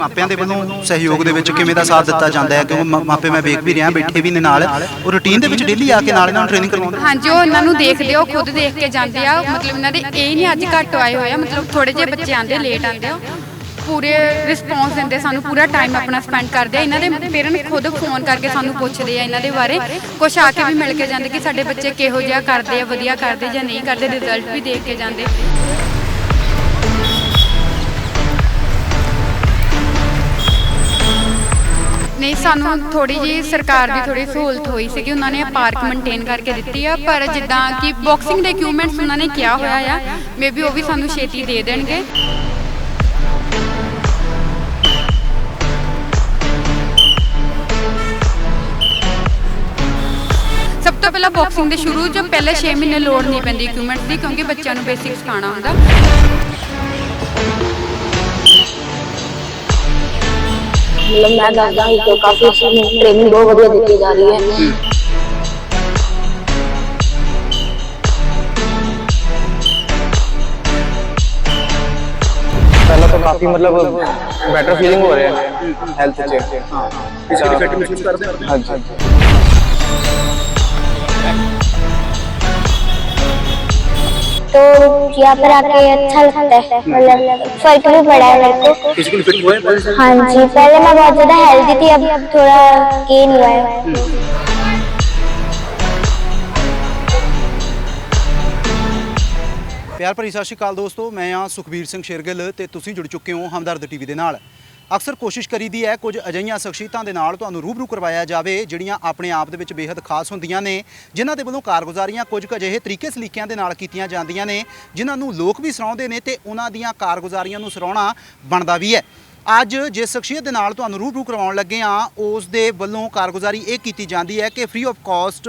ਮਾਪਿਆਂ ਦੇ ਵੱਲੋਂ ਸਹਿਯੋਗ ਦੇ ਵਿੱਚ ਕਿਵੇਂ ਦਾ ਸਾਥ ਦਿੱਤਾ ਜਾਂਦਾ ਹੈ? ਕਿਉਂਕਿ ਮਾ- ਮਾਪੇ ਮੈਂ ਵੇਖ ਵੀ ਰਿਹਾ, ਬੈਠੇ ਵੀ ਨੇ ਨਾਲ। ਉਹ ਰੂਟੀਨ ਦੇ ਵਿੱਚ ਡੇਲੀ ਆ ਕੇ ਨਾਲ ਇਹਨਾਂ ਨੂੰ? ਟ੍ਰੇਨਿੰਗ ਕਰਵਾਉਂਦੇ ਹਾਂਜੀ, ਉਹ ਇਹਨਾਂ ਨੂੰ ਦੇਖਦੇ ਆ, ਉਹ ਖੁਦ ਦੇਖ ਕੇ ਜਾਂਦੇ ਆ। ਮਤਲਬ ਇਹਨਾਂ ਦੇ ਇਹ ਨਹੀਂ ਅੱਜ ਘੱਟ ਆਏ ਹੋਏ ਆ, ਮਤਲਬ ਥੋੜੇ ਜਿਹੇ ਬੱਚੇ ਆਂਦੇ ਲੇਟ ਆਂਦੇ ਆ। ਪੂਰੇ ਰਿਸਪੌਂਸ ਦਿੰਦੇ, ਸਾਨੂੰ ਪੂਰਾ ਟਾਈਮ ਆਪਣਾ ਸਪੈਂਡ ਕਰਦੇ ਆ। ਇਹਨਾਂ ਦੇ ਪੇਰੈਂਟਸ ਖੁਦ ਫੋਨ ਕਰਕੇ ਸਾਨੂੰ ਪੁੱਛਦੇ ਆ ਇਹਨਾਂ ਦੇ ਬਾਰੇ। ਕੁਛ ਆ ਕੇ ਵੀ ਮਿਲ ਕੇ ਜਾਂਦੇ ਕਿ ਸਾਡੇ ਬੱਚੇ ਕਿਹੋ ਜਿਹਾ ਕਰਦੇ ਆ, ਵਧੀਆ ਕਰਦੇ ਜਾਂ ਨਹੀਂ ਕਰਦੇ ਰਿਜ਼ਲਟ ਵੀ ਦੇਖ ਕੇ ਜਾਂਦੇ। ਨਹੀਂ, ਸਾਨੂੰ ਥੋੜੀ ਜੀ ਸਰਕਾਰ ਦੀ ਥੋੜੀ ਸਹੂਲਤ ਹੋਈ ਸੀ ਕਿ ਉਹਨਾਂ ਨੇ ਪਾਰਕ ਮੇਨਟੇਨ ਕਰਕੇ ਦਿੱਤੀ ਆ, ਪਰ ਜਿੱਦਾਂ ਕਿ ਬਾਕਸਿੰਗ ਦੇ ਇਕਵਿਪਮੈਂਟਸ ਉਹਨਾਂ ਨੇ ਕਿਹਾ ਹੋਇਆ ਆ ਮੇਬੀ ਉਹ ਵੀ ਸਾਨੂੰ ਛੇਤੀ ਦੇ ਦੇਣਗੇ। ਸਭ ਤੋਂ ਪਹਿਲਾਂ ਬਾਕਸਿੰਗ ਦੇ ਸ਼ੁਰੂ ਚ ਪਹਿਲੇ 6 ਮਹੀਨੇ ਲੋੜ ਨਹੀਂ ਪੈਂਦੀ ਇਕਵਿਪਮੈਂਟਸ ਦੀ, ਕਿਉਂਕਿ ਬੱਚਿਆਂ ਨੂੰ ਬੇਸਿਕ ਸਿਖਾਉਣਾ ਹੁੰਦਾ। ਮਤਲਬ ਮੈਂ ਦੱਸਦਾ ਹਾਂ ਕਿ ਕਾਫੀ ਸਾਨੂੰ ਟ੍ਰੇਨਿੰਗ ਬਹੁਤ ਵਧੀਆ ਦਿੱਤੀ ਜਾ ਰਹੀ ਹੈ पहला तो काफी मतलब बेटर फीलिंग हो रहा है हेल्थ से ਫਿਜ਼ੀਕਲੀ ਫਿਟ ਮਹਿਸੂਸ ਕਰਦੇ ਹੋ हाँ जी तो यहाँ पर आके अच्छा लगता है मतलब फर्क भी पड़ा है मेरे को ਫਿਜ਼ੀਕਲੀ ਫਿਟ ਹੋਏ ਪਹਿਲੇ से? हाँ जी पहले मैं बहुत ज्यादा हेल्दी थी अब अब थोड़ा गेन हुआ है ਪਿਆਰ ਭਰੀ ਸਤਿ ਸ਼੍ਰੀ ਅਕਾਲ ਦੋਸਤੋ ਮੈਂ ਆ ਸੁਖਬੀਰ ਸਿੰਘ ਸ਼ੇਰਗਿੱਲ ਤੇ ਤੁਸੀਂ ਜੁੜ ਚੁੱਕੇ ਹੋ ਹਮਦਰਦ ਟੀਵੀ ਦੇ ਨਾਲ ਅਕਸਰ ਕੋਸ਼ਿਸ਼ ਕਰੀਦੀ ਹੈ ਕੁਝ ਅਜਿਹੀਆਂ ਸ਼ਖਸੀਅਤਾਂ ਦੇ ਨਾਲ ਤੁਹਾਨੂੰ ਰੂਬਰੂ ਕਰਵਾਇਆ ਜਾਵੇ, ਜਿਹੜੀਆਂ ਆਪਣੇ ਆਪ ਦੇ ਵਿੱਚ ਬੇहद ਖਾਸ ਹੁੰਦੀਆਂ ਨੇ, ਜਿਨ੍ਹਾਂ ਦੇ ਵੱਲੋਂ ਕਾਰਗੁਜ਼ਾਰੀਆਂ ਕੁਝ ਕੁ ਅਜਿਹੇ ਤਰੀਕੇ ਸਲੀਕਿਆਂ ਦੇ ਨਾਲ ਕੀਤੀਆਂ ਜਾਂਦੀਆਂ ਨੇ, ਜਿਨ੍ਹਾਂ ਨੂੰ ਲੋਕ ਵੀ ਸਰਾਉਂਦੇ ਨੇ ਤੇ ਉਹਨਾਂ ਦੀਆਂ ਕਾਰਗੁਜ਼ਾਰੀਆਂ ਨੂੰ ਸਰਾਉਣਾ ਬਣਦਾ ਵੀ ਹੈ। ਅੱਜ ਜਿਸ ਸ਼ਖਸੀਅਤ ਦੇ ਨਾਲ ਤੁਹਾਨੂੰ ਰੂਬਰੂ ਕਰਵਾਉਣ ਲੱਗੇ ਆ ਉਸ ਦੇ ਵੱਲੋਂ ਕਾਰਗੁਜ਼ਾਰੀ ਇਹ ਕੀਤੀ ਜਾਂਦੀ ਹੈ ਕਿ ਫ੍ਰੀ ਆਫ ਕਾਸਟ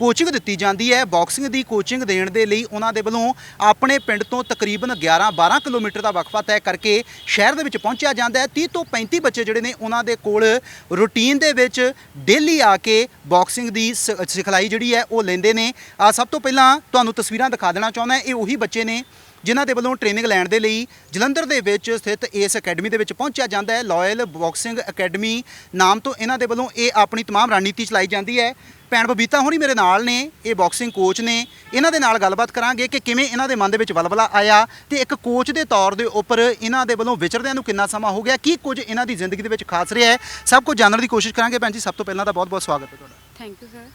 ਕੋਚਿੰਗ ਦਿੱਤੀ ਜਾਂਦੀ ਹੈ। ਬਾਕਸਿੰਗ ਦੀ ਕੋਚਿੰਗ ਦੇਣ ਦੇ ਲਈ ਉਹਨਾਂ ਦੇ ਵੱਲੋਂ ਆਪਣੇ ਪਿੰਡ ਤੋਂ ਤਕਰੀਬਨ 11-12 ਕਿਲੋਮੀਟਰ ਦਾ ਵਕਫਾ ਤੈਅ ਕਰਕੇ ਸ਼ਹਿਰ ਦੇ ਵਿੱਚ ਪਹੁੰਚਿਆ ਜਾਂਦਾ ਹੈ। 30 ਤੋਂ 35 ਬੱਚੇ ਜਿਹੜੇ ਨੇ ਉਹਨਾਂ ਦੇ ਕੋਲ ਰੂਟੀਨ ਦੇ ਵਿੱਚ ਡੇਲੀ ਆ ਕੇ ਬਾਕਸਿੰਗ ਦੀ ਸ- ਸਿਖਲਾਈ ਜਿਹੜੀ ਹੈ ਉਹ ਲੈਂਦੇ ਨੇ। ਆ ਸਭ ਤੋਂ ਪਹਿਲਾਂ ਤੁਹਾਨੂੰ ਤਸਵੀਰਾਂ ਦਿਖਾ ਦੇਣਾ ਚਾਹੁੰਦਾ ਇਹ ਉਹੀ ਬੱਚੇ ਨੇ ਜਿਨ੍ਹਾਂ ਦੇ ਵੱਲੋਂ ਟ੍ਰੇਨਿੰਗ ਲੈਣ ਦੇ ਲਈ ਜਲੰਧਰ ਦੇ ਵਿੱਚ ਸਥਿਤ ਇਸ ਅਕੈਡਮੀ ਦੇ ਵਿੱਚ ਪਹੁੰਚਿਆ ਜਾਂਦਾ ਹੈ ਲਾਇਲ ਬਾਕਸਿੰਗ ਅਕੈਡਮੀ ਨਾਮ ਤੋਂ ਇਹਨਾਂ ਦੇ ਵੱਲੋਂ ਇਹ ਆਪਣੀ तमाम ਰਣਨੀਤੀ ਚਲਾਈ ਜਾਂਦੀ ਹੈ ਭੈਣ ਬਬੀਤਾ ਹੋਣੀ ਮੇਰੇ ਨਾਲ ਨੇ ਇਹ ਬਾਕਸਿੰਗ ਕੋਚ ਨੇ ਇਹਨਾਂ ਦੇ ਨਾਲ ਗੱਲਬਾਤ ਕਰਾਂਗੇ ਕਿ ਕਿਵੇਂ ਇਹਨਾਂ ਦੇ ਮਨ ਦੇ ਵਿੱਚ ਬਲਬਲਾ ਆਇਆ ਤੇ ਇੱਕ ਕੋਚ ਦੇ ਤੌਰ ਦੇ ਉੱਪਰ ਇਹਨਾਂ ਦੇ ਵੱਲੋਂ ਵਿਚਰਦਿਆਂ ਨੂੰ ਕਿੰਨਾ ਸਮਾਂ ਹੋ ਗਿਆ ਕੀ ਕੁਝ ਇਹਨਾਂ ਦੀ ਜ਼ਿੰਦਗੀ ਦੇ ਵਿੱਚ ਖਾਸ ਰਿਹਾ ਹੈ ਸਭ ਕੁਝ ਜਾਣਨ ਦੀ ਕੋਸ਼ਿਸ਼ ਕਰਾਂਗੇ ਭੈਣ ਜੀ ਸਭ ਤੋਂ ਪਹਿਲਾਂ ਤਾਂ ਬਹੁਤ-ਬਹੁਤ ਸਵਾਗਤ ਹੈ ਤੁਹਾਡਾ ਥੈਂਕ ਯੂ ਸਰ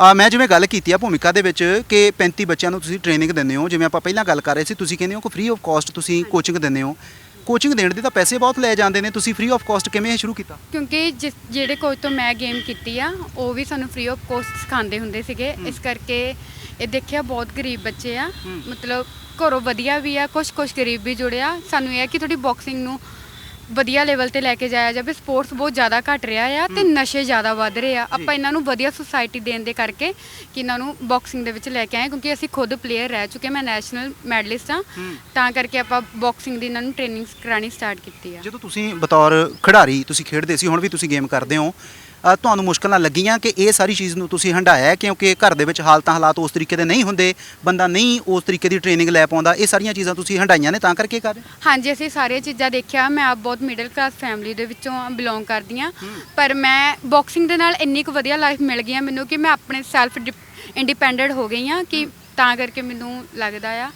ਆ ਮੈਂ ਜਿਵੇਂ ਗੱਲ ਕੀਤੀ ਆ ਭੂਮਿਕਾ ਦੇ ਵਿੱਚ ਕਿ 35 ਬੱਚਿਆਂ ਨੂੰ ਤੁਸੀਂ ਟ੍ਰੇਨਿੰਗ ਦਿੰਦੇ ਹੋ ਜਿਵੇਂ ਆਪਾਂ ਪਹਿਲਾਂ ਗੱਲ ਕਰ ਰਹੇ ਸੀ ਤੁਸੀਂ ਕਹਿੰਦੇ ਹੋ ਕਿ ਫ੍ਰੀ ਆਫ ਕਾਸਟ ਤੁਸੀਂ ਕੋਚਿੰਗ ਦਿੰਦੇ ਹੋ। ਕੋਚਿੰਗ ਦੇਣ ਦੇ ਤਾਂ ਪੈਸੇ ਬਹੁਤ ਲਏ ਜਾਂਦੇ ਨੇ ਤੁਸੀਂ ਫ੍ਰੀ ਆਫ ਕਾਸਟ ਕਿਵੇਂ ਇਹ ਸ਼ੁਰੂ ਕੀਤਾ? ਕਿਉਂਕਿ ਜਿਸ ਜਿਹੜੇ ਕੋਚ ਤੋਂ ਮੈਂ ਗੇਮ ਕੀਤੀ ਆ ਉਹ ਵੀ ਸਾਨੂੰ ਫ੍ਰੀ ਆਫ ਕੋਸਟ ਸਿਖਾਉਂਦੇ ਹੁੰਦੇ ਸੀਗੇ। ਇਸ ਕਰਕੇ ਇਹ ਦੇਖਿਆ ਬਹੁਤ ਗਰੀਬ ਬੱਚੇ ਆ। ਮਤਲਬ ਘਰੋਂ ਵਧੀਆ ਵੀ ਆ ਕੁਝ ਕੁਝ ਗਰੀਬ ਵੀ ਜੁੜਿਆ ਸਾਨੂੰ ਇਹ ਆ ਕਿ ਥੋੜੀ ਬਾਕਸਿੰਗ ਨੂੰ ਵਧੀਆ ਲੈਵਲ ਤੇ ਲੈ ਕੇ ਜਾਇਆ ਜਾਵੇ ਸਪੋਰਟਸ ਬਹੁਤ ਜ਼ਿਆਦਾ ਘਟ ਰਿਹਾ ਆ ਤੇ ਨਸ਼ੇ ਜ਼ਿਆਦਾ ਵੱਧ ਰਹੇ ਆ। ਆਪਾਂ ਇਹਨਾਂ ਨੂੰ ਵਧੀਆ ਸੁਸਾਇਟੀ ਦੇਣ ਦੇ ਕਰਕੇ ਕਿ ਇਹਨਾਂ ਨੂੰ ਬਾਕਸਿੰਗ ਦੇ ਵਿੱਚ ਲੈ ਕੇ ਆਏ ਕਿਉਂਕਿ ਅਸੀਂ ਖੁਦ ਪਲੇਅਰ ਰਹਿ ਚੁੱਕੇ ਮੈਂ ਨੈਸ਼ਨਲ ਮੈਡਲਿਸਟ ਆ। ਤਾਂ ਕਰਕੇ ਆਪਾਂ ਬਾਕਸਿੰਗ ਦੀ ਇਹਨਾਂ ਨੂੰ ਟ੍ਰੇਨਿੰਗ ਕਰਾਣੀ ਸਟਾਰਟ ਕੀਤੀ ਆ। ਜਦੋਂ ਤੁਸੀਂ ਬਤੌਰ ਖਿਡਾਰੀ ਤੁਸੀਂ ਖੇਡਦੇ ਸੀ ਹੁਣ ਵੀ ਤੁਸੀਂ ਗੇਮ ਕਰਦੇ ਹੋ ਤੁਹਾਨੂੰ ਮੁਸ਼ਕਲਾਂ ਲੱਗੀਆਂ ਕਿ ਇਹ ਸਾਰੀ ਚੀਜ਼ ਨੂੰ ਤੁਸੀਂ ਹੰਡਾਇਆ ਕਿਉਂਕਿ ਘਰ ਦੇ ਵਿੱਚ ਹਾਲਤਾਂ ਹਾਲਾਤ ਉਸ ਤਰੀਕੇ ਦੇ ਨਹੀਂ ਹੁੰਦੇ ਬੰਦਾ ਨਹੀਂ ਉਸ ਤਰੀਕੇ ਦੀ ਟ੍ਰੇਨਿੰਗ ਲੈ ਪਾਉਂਦਾ। ਇਹ ਸਾਰੀਆਂ ਚੀਜ਼ਾਂ ਤੁਸੀਂ ਹੰਡਾਈਆਂ ਨੇ ਤਾਂ ਕਰਕੇ ਕਰ ਰਹੇ ਹਾਂਜੀ ਅਸੀਂ ਸਾਰੀਆਂ ਚੀਜ਼ਾਂ ਦੇਖਿਆ। ਮੈਂ ਆਪ ਬਹੁਤ ਮਿਡਲ ਕਲਾਸ ਫੈਮਿਲੀ ਦੇ ਵਿੱਚੋਂ ਬਿਲੋਂਗ ਕਰਦੀ ਹਾਂ। ਪਰ ਮੈਂ ਬਾਕਸਿੰਗ ਦੇ ਨਾਲ ਇੰਨੀ ਕੁ ਵਧੀਆ ਲਾਈਫ ਮਿਲ ਗਈ ਆ ਮੈਨੂੰ ਕਿ ਮੈਂ ਆਪਣੇ ਸੈਲਫ ਇੰਡੀਪੈਂਡੈਂਟ ਹੋ ਗਈ ਆ ਕਿ ਤਾਂ ਕਰਕੇ ਮੈਨੂੰ ਲੱਗਦਾ ਆ।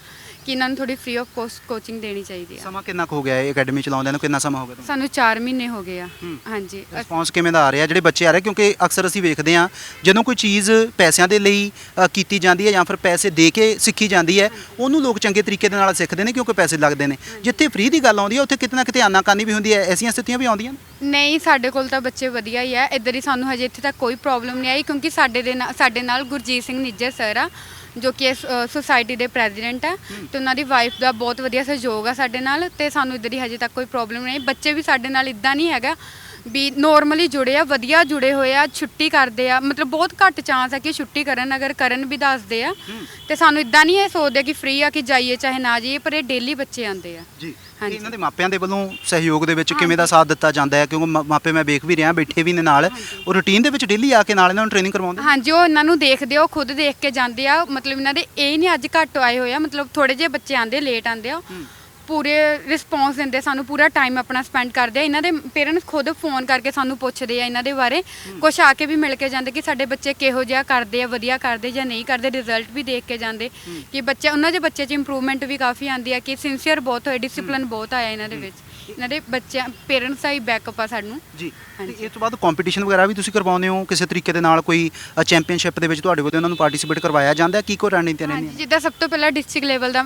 ਕਿ ਇਹਨਾਂ ਨੂੰ ਥੋੜੀ ਫ੍ਰੀ ਆਫ ਕੋਸਟ ਕੋਚਿੰਗ ਦੇਣੀ ਚਾਹੀਦੀ ਆ। ਸਮਾਂ ਕਿੰਨਾ ਕੁ ਹੋ ਗਿਆ ਇਹ ਅਕੈਡਮੀ ਚਲਾਉਂਦਿਆਂ ਨੂੰ? ਕਿੰਨਾ ਸਮਾਂ ਹੋ ਗਿਆ ਤੁਹਾਨੂੰ? ਸਾਨੂੰ 4 ਮਹੀਨੇ ਹੋ ਗਏ ਆ। ਹਾਂਜੀ। ਅ- ਰਿਸਪੌਂਸ ਕਿਵੇਂ ਦਾ ਆ ਰਿਹਾ? ਜਿਹੜੇ ਬੱਚੇ ਆ ਰਹੇ ਕਿਉਂਕਿ ਅਕਸਰ ਅਸੀਂ ਵੇਖਦੇ ਹਾਂ ਜਦੋਂ ਕੋਈ ਚੀਜ਼ ਪੈਸਿਆਂ ਦੇ ਲਈ ਅ, ਕੀਤੀ ਜਾਂਦੀ ਹੈ ਜਾਂ ਫਿਰ ਪੈਸੇ ਦੇ ਕੇ ਸਿੱਖੀ ਜਾਂਦੀ ਹੈ ਉਹਨੂੰ ਲੋਕ ਚੰਗੇ ਤਰੀਕੇ ਦੇ ਨਾਲ ਸਿੱਖਦੇ ਨੇ ਕਿਉਂਕਿ ਪੈਸੇ ਲੱਗਦੇ ਨੇ। ਜਿੱਥੇ ਫ੍ਰੀ ਦੀ ਗੱਲ ਆਉਂਦੀ ਹੈ ਉੱਥੇ ਕਿਤੇ ਨਾ ਕਿਤੇ ਆਨਾਕਾਨੀ ਵੀ ਹੁੰਦੀ ਹੈ। ਐਸੀਆਂ ਸਥਿਤੀਆਂ ਵੀ ਆਉਂਦੀਆਂ ਨੇ? ਨਹੀਂ ਸਾਡੇ ਕੋਲ ਤਾਂ ਬੱਚੇ ਵਧੀਆ ਹੀ ਆ। ਇੱਧਰ ਹੀ ਸਾਨੂੰ ਹਜੇ ਇੱਥੇ ਤੱਕ ਕੋਈ ਪ੍ਰੋਬਲਮ ਨਹੀਂ ਆਈ ਕਿਉਂਕਿ ਸਾਡੇ ਦੇ ਨਾਲ ਸਾਡੇ ਨਾਲ ਗੁਰਜੀਤ ਸਿੰਘ ਨਿੱਜਰ ਸਰ ਆ। ਜੋ ਕਿ ਇਸ ਸੁਸਾਇਟੀ ਦੇ ਪ੍ਰੈਜ਼ੀਡੈਂਟ ਆ ਤੇ ਉਹਨਾਂ ਦੀ ਵਾਈਫ ਦਾ ਬਹੁਤ ਵਧੀਆ ਸਹਿਯੋਗ ਆ ਸਾਡੇ ਨਾਲ ਤੇ ਸਾਨੂੰ ਇੱਧਰ ਹੀ ਹਜੇ ਤੱਕ ਕੋਈ ਪ੍ਰੋਬਲਮ ਨਹੀਂ ਬੱਚੇ ਵੀ ਸਾਡੇ ਨਾਲ ਇਦਾਂ ਨਹੀਂ ਹੈਗਾ ਵੀ ਨੋਰਮਲੀ ਜੁੜੇ ਆ ਵਧੀਆ ਜੁੜੇ ਹੋਏ ਆ ਛੁੱਟੀ ਕਰਦੇ ਆ। ਮਤਲਬ ਬਹੁਤ ਘੱਟ ਚਾਂਸ ਆ ਕਿ ਛੁੱਟੀ ਕਰਨ ਅਗਰ ਕਰਨ ਵੀ ਦੱਸਦੇ ਆ। ਤੇ ਸਾਨੂੰ ਇਦਾਂ ਨਹੀਂ ਇਹ ਸੋਚਦੇ ਕਿ ਫ੍ਰੀ ਆ ਕਿ ਜਾਈਏ ਚਾਹੇ ਨਾ ਜਾਈਏ ਪਰ ਇਹ ਡੇਲੀ ਬੱਚੇ ਆਉਂਦੇ ਆ। ਜੀ। ਹਾਂਜੀ। ਇਹਨਾਂ ਦੇ ਮਾਪਿਆਂ ਦੇ ਵੱਲੋਂ ਸਹਿਯੋਗ ਦੇ ਵਿੱਚ ਕਿਵੇਂ ਦਾ ਸਾਥ ਦਿੱਤਾ ਜਾਂਦਾ ਹੈ? ਕਿਉਂਕਿ ਮਾ- ਮਾਪੇ ਮੈਂ ਵੇਖ ਵੀ ਰਿਹਾ ਬੈਠੇ ਵੀ ਨੇ ਨਾਲ। ਉਹ ਰੂਟੀਨ ਦੇ ਵਿੱਚ ਡੇਲੀ ਆ ਕੇ ਨਾਲ ਇਹਨਾਂ ਨੂੰ ਟ੍ਰੇਨਿੰਗ ਕਰਵਾਉਂਦੇ? ਹਾਂਜੀ ਉਹ ਇਹਨਾਂ ਨੂੰ ਦੇਖਦੇ ਆ ਉਹ ਖੁਦ ਦੇਖ ਕੇ ਜਾਂਦੇ ਆ। ਮਤਲਬ ਇਹਨਾਂ ਦੇ ਇਹ ਨਹੀਂ ਅੱਜ ਘੱਟ ਆਏ ਹੋਏ ਆ ਮਤਲਬ ਥੋੜੇ ਜਿਹੇ ਬੱਚੇ ਆਂਦੇ ਲੇਟ ਆਂਦੇ ਆ। ਪੂਰੇ ਰਿਸਪੌਂਸ ਦਿੰਦੇ ਸਾਨੂੰ ਪੂਰਾ ਟਾਈਮ ਆਪਣਾ ਸਪੈਂਡ ਕਰਦੇ ਆ। ਇਹਨਾਂ ਦੇ ਪੇਰੈਂਟਸ ਖੁਦ ਫੋਨ ਕਰਕੇ ਸਾਨੂੰ ਪੁੱਛਦੇ ਆ ਇਹਨਾਂ ਦੇ ਬਾਰੇ। ਕੁਝ ਆ ਕੇ ਵੀ ਮਿਲ ਕੇ ਜਾਂਦੇ ਕਿ ਸਾਡੇ ਬੱਚੇ ਕਿਹੋ ਜਿਹਾ ਕਰਦੇ ਆ ਵਧੀਆ ਕਰਦੇ ਜਾਂ ਨਹੀਂ ਕਰਦੇ ਰਿਜ਼ਲਟ ਵੀ ਦੇਖ ਕੇ ਜਾਂਦੇ। ਕਿ ਬੱਚੇ ਉਹਨਾਂ ਦੇ ਬੱਚੇ 'ਚ ਇੰਪਰੂਵਮੈਂਟ ਵੀ ਕਾਫੀ ਆਂਦੀ ਆ ਕਿ ਸਿੰਸੀਅਰ ਬਹੁਤ ਹੋਏ ਡਿਸਪਲਿਨ ਬਹੁਤ ਆਇਆ ਇਹਨਾਂ ਦੇ ਵਿੱਚ। ਇਹਨਾਂ ਦੇ ਬੱਚਿਆਂ ਪੇਰੈਂਟਸ ਦਾ ਹੀ ਬੈਕਅਪ ਆ ਸਾਨੂੰ। ਜੀ ਤੇ। ਇਸ ਤੋਂ ਬਾਅਦ ਕੰਪੀਟੀਸ਼ਨ ਵਗੈਰਾ ਵੀ ਤੁਸੀਂ ਕਰਵਾਉਂਦੇ ਹੋ? ਕਿਸੇ ਤਰੀਕੇ ਦੇ ਨਾਲ ਕੋਈ ਚੈਂਪੀਅਨਸ਼ਿਪ ਦੇ ਵਿੱਚ ਤੁਹਾਡੇ ਕੋਲ ਤੇ ਉਹਨਾਂ ਨੂੰ ਪਾਰਟਿਸਿਪੇਟ ਕਰਵਾਇਆ ਜਾਂਦਾ? ਕੀ ਕੋਈ ਰਣਨੀਤੀਆਂ ਰਹਿੰਦੀਆਂ? ਜਿੱਦਾਂ ਸਭ ਤੋਂ ਪਹਿਲਾਂ ਡਿਸਟ੍ਰਿਕਟ ਲੈਵਲ ਦਾ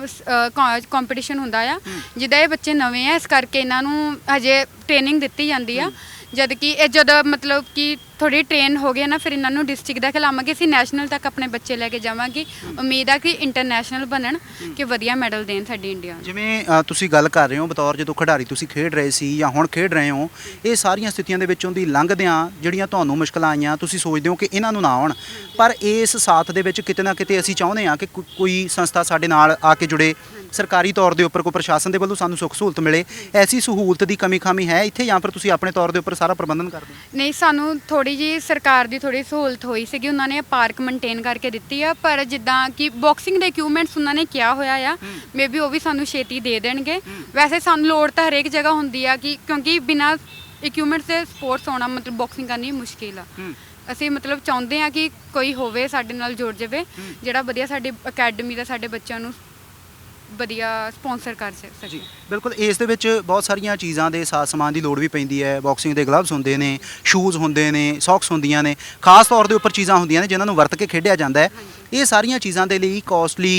ਕੰਪੀਟੀਸ਼ਨ ਹੁੰਦਾ ਆ। ਜਿੱਦਾਂ ਇਹ ਬੱਚੇ ਨਵੇਂ ਆ ਇਸ ਕਰਕੇ ਇਹਨਾਂ ਨੂੰ ਹਜੇ ਟ੍ਰੇਨਿੰਗ ਦਿੱਤੀ ਜਾਂਦੀ ਆ। ਜਦ ਕਿ ਇਹ ਜਦੋਂ ਮਤਲਬ ਕਿ ਥੋੜੀ ਟ੍ਰੇਨ ਹੋ ਗਏ ਨਾ ਫਿਰ ਇਹਨਾਂ ਨੂੰ ਡਿਸਟ੍ਰਿਕਟ ਦਾ ਖਿਲਾਵਾਂਗੇ ਅਸੀਂ ਨੈਸ਼ਨਲ ਤੱਕ ਆਪਣੇ ਬੱਚੇ ਲੈ ਕੇ ਜਾਵਾਂਗੇ। ਉਮੀਦ ਆ ਕਿ ਇੰਟਰਨੈਸ਼ਨਲ ਬਣਨ ਕਿ ਵਧੀਆ ਮੈਡਲ ਦੇਣ ਸਾਡੀ ਇੰਡੀਆ ਨੂੰ। ਜਿਵੇਂ ਅ, ਤੁਸੀਂ ਗੱਲ ਕਰ ਰਹੇ ਹੋ ਬਤੌਰ ਜਦੋਂ ਖਿਡਾਰੀ ਤੁਸੀਂ ਖੇਡ ਰਹੇ ਸੀ ਜਾਂ ਹੁਣ ਖੇਡ ਰਹੇ ਹੋ ਇਹ ਸਾਰੀਆਂ ਸਥਿਤੀਆਂ ਦੇ ਵਿੱਚੋਂ ਦੀ ਲੰਘਦਿਆਂ ਜਿਹੜੀਆਂ ਤੁਹਾਨੂੰ ਮੁਸ਼ਕਲਾਂ ਆਈਆਂ ਤੁਸੀਂ ਸੋਚਦੇ ਹੋ ਕਿ ਇਹਨਾਂ ਨੂੰ ਨਾ ਆਉਣ। ਪਰ ਇਸ ਸਾਥ ਦੇ ਵਿੱਚ ਕਿਤੇ ਨਾ ਕਿਤੇ ਅਸੀਂ ਚਾਹੁੰਦੇ ਹਾਂ ਕਿ ਕੋ- ਕੋਈ ਸੰਸਥਾ ਸਾਡੇ ਨਾਲ ਆ ਕੇ ਜੁੜੇ। ਸਰਕਾਰੀ ਤੌਰ ਦੇ ਉੱਪਰ ਕੋਈ ਪ੍ਰਸ਼ਾਸਨ ਦੇ ਵੱਲੋਂ ਸਾਨੂੰ ਸੁੱਖ ਸਹੂਲਤ ਮਿਲੇ। ਐਸੀ ਸਹੂਲਤ ਦੀ ਕਮੀ ਖਾਮੀ ਹੈ ਇੱਥੇ ਜਾਂ ਫਿਰ ਤੁਸੀਂ ਆਪਣੇ ਤੌਰ ਦੇ ਉੱਪਰ ਸਾਰਾ ਪ੍ਰਬੰਧਨ ਕਰਦੇ ਹੋ? ਨਹੀਂ ਸਾਨੂੰ ਥੋੜੀ ਜੀ ਸਰਕਾਰ ਦੀ ਥੋੜੀ ਸਹੂਲਤ ਹੋਈ ਸੀਗੀ ਉਹਨਾਂ ਨੇ ਪਾਰਕ ਮੇਨਟੇਨ ਕਰਕੇ ਦਿੱਤੀ ਆ ਪਰ ਜਿੱਦਾਂ ਕਿ ਬਾਕਸਿੰਗ ਦੇ ਇਕਵਿਪਮੈਂਟਸ ਉਹਨਾਂ ਨੇ ਕਿਹਾ ਹੋਇਆ ਆ ਮੇਬੀ ਉਹ ਵੀ ਸਾਨੂੰ ਛੇਤੀ ਦੇ ਦੇਣਗੇ। ਵੈਸੇ ਸਾਨੂੰ ਲੋੜ ਤਾਂ ਹਰੇਕ ਜਗ੍ਹਾ ਹੁੰਦੀ ਆ ਕਿ ਕਿਉਂਕਿ ਬਿਨਾ ਇਕਵਿਪਮੈਂਟਸ ਦੇ ਸਪੋਰਟਸ ਹੋਣਾ ਮਤਲਬ ਬਾਕਸਿੰਗ ਕਰਨੀ ਮੁਸ਼ਕਿਲ ਆ। ਅਸੀਂ ਮਤਲਬ ਚਾਹੁੰਦੇ ਆ ਕਿ ਕੋਈ ਹੋਵੇ ਸਾਡੇ ਨਾਲ ਜੁੜ ਜਾਵੇ ਜਿਹੜਾ ਵਧੀਆ ਸਾਡੀ ਅਕੈਡਮੀ ਦਾ ਸਾਡੇ ਬੱਚਿਆਂ ਨੂੰ ਵਧੀਆ ਸਪਾਂਸਰ ਕਰ ਸ- ਸਕੇ ਬਿਲਕੁਲ ਇਸ ਦੇ ਵਿੱਚ ਬਹੁਤ ਸਾਰੀਆਂ ਚੀਜ਼ਾਂ ਦੇ ਸਾਜ਼ ਸਮਾਨ ਦੀ ਲੋੜ ਵੀ ਪੈਂਦੀ ਹੈ। ਬਾਕਸਿੰਗ ਦੇ ਗਲਵਜ਼ ਹੁੰਦੇ ਨੇ ਸ਼ੂਜ਼ ਹੁੰਦੇ ਨੇ ਸੌਕਸ ਹੁੰਦੀਆਂ ਨੇ। ਖਾਸ ਤੌਰ ਦੇ ਉੱਪਰ ਚੀਜ਼ਾਂ ਹੁੰਦੀਆਂ ਨੇ ਜਿਨ੍ਹਾਂ ਨੂੰ ਵਰਤ ਕੇ ਖੇਡਿਆ ਜਾਂਦਾ ਹੈ। ਇਹ ਸਾਰੀਆਂ ਚੀਜ਼ਾਂ ਦੇ ਲਈ ਕਾਸਟਲੀ